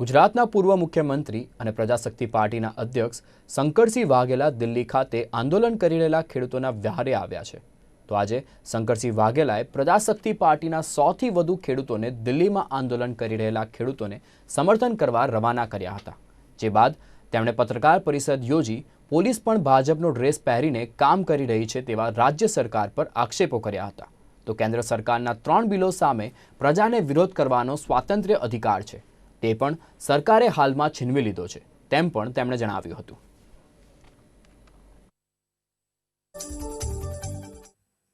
ગુજરાતના પૂર્વ મુખ્યમંત્રી અને પ્રજાશક્તિ પાર્ટીના અધ્યક્ષ શંકરસિંહ વાઘેલા દિલ્હી ખાતે આંદોલન કરી રહેલા ખેડૂતોના વ્યારે આવ્યા છે. તો આજે શંકરસિંહ વાઘેલાએ પ્રજાશક્તિ પાર્ટીના સૌથી વધુ ખેડૂતોને દિલ્હીમાં આંદોલન કરી રહેલા ખેડૂતોને સમર્થન કરવા રવાના કર્યા હતા. જે બાદ તેમણે પત્રકાર પરિષદ યોજી પોલીસ પણ ભાજપનો ડ્રેસ પહેરીને કામ કરી રહી છે તેવા રાજ્ય સરકાર પર આક્ષેપો કર્યા હતા. તો કેન્દ્ર સરકારના ત્રણ બિલો સામે પ્રજાને વિરોધ કરવાનો સ્વાતંત્ર્ય અધિકાર છે. તે પણ સરકારે હાલમાં છીનવી લીધો છે, તેમ પણ તેમણે જણાવ્યું હતું.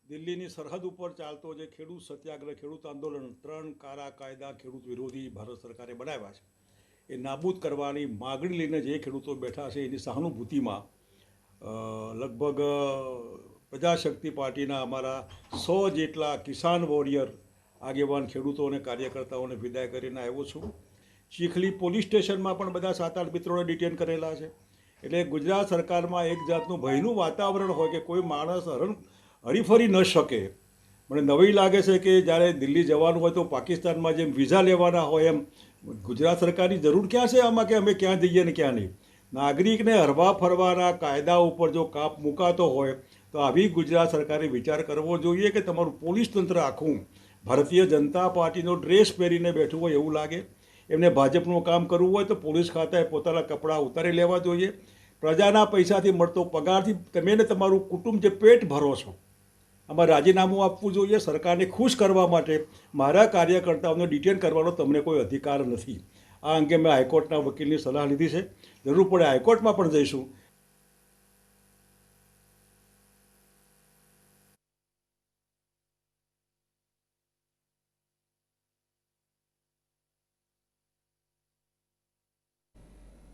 દિલ્હીની સરહદ ઉપર ચાલતો જે ખેડૂત સત્યાગ્રહ, ખેડૂત આંદોલન, ત્રણ કારા કાયદા ખેડૂત વિરોધી ભારત સરકારે બનાવ્યા છે. એ નાબૂદ કરવાની માગણી લઈને જે ખેડૂતો બેઠા છે, એની સહાનુભૂતિમાં લગભગ પ્રજાશક્તિ પાર્ટીના અમારા સો જેટલા કિસાન વોરિયર આગેવાન ખેડૂતો અને કાર્યકર્તાઓને વિદાય કરીને આવ્યો છું. ચીખલી પોલીસ સ્ટેશનમાં પણ બધા સાત આઠ મિત્રોને ડિટેન કરેલા છે. એટલે ગુજરાત સરકારમાં એક જાતનું ભયનું વાતાવરણ હોય કે કોઈ માણસ હરણ, હરીફરી ન શકે. મને નવી લાગે છે કે જ્યારે દિલ્હી જવાનું હોય તો પાકિસ્તાનમાં જેમ વિઝા લેવાના હોય એમ, ગુજરાત સરકારની જરૂર ક્યાં છે આમાં કે અમે ક્યાં જઈએ ને ક્યાં નહીં? નાગરિકને હરવા ફરવાના કાયદા ઉપર જો કાપ મુકાતો હોય, તો આવી ગુજરાત સરકારે વિચાર કરવો જોઈએ કે તમારું પોલીસ તંત્ર આખું ભારતીય જનતા પાર્ટીનો ડ્રેસ પહેરીને બેઠું હોય એવું લાગે. એમને ભાજપનું કામ કરવું હોય તો પોલીસ ખાતાએ પોતાના કપડાં ઉતારી લેવા જોઈએ. પ્રજાના પૈસાથી મળતો પગારથી તમે ને તમારું કુટુંબ જે પેટ ભરો છો, આમાં રાજીનામું આપવું જોઈએ, સરકારને ખુશ કરવા માટે મારા કાર્યકર્તાઓને ડિટેન કરવાનો તમને કોઈ અધિકાર નથી. આ અંગે મેં હાઈકોર્ટના વકીલની સલાહ લીધી છે. જરૂર પડે હાઈકોર્ટમાં પણ જઈશું.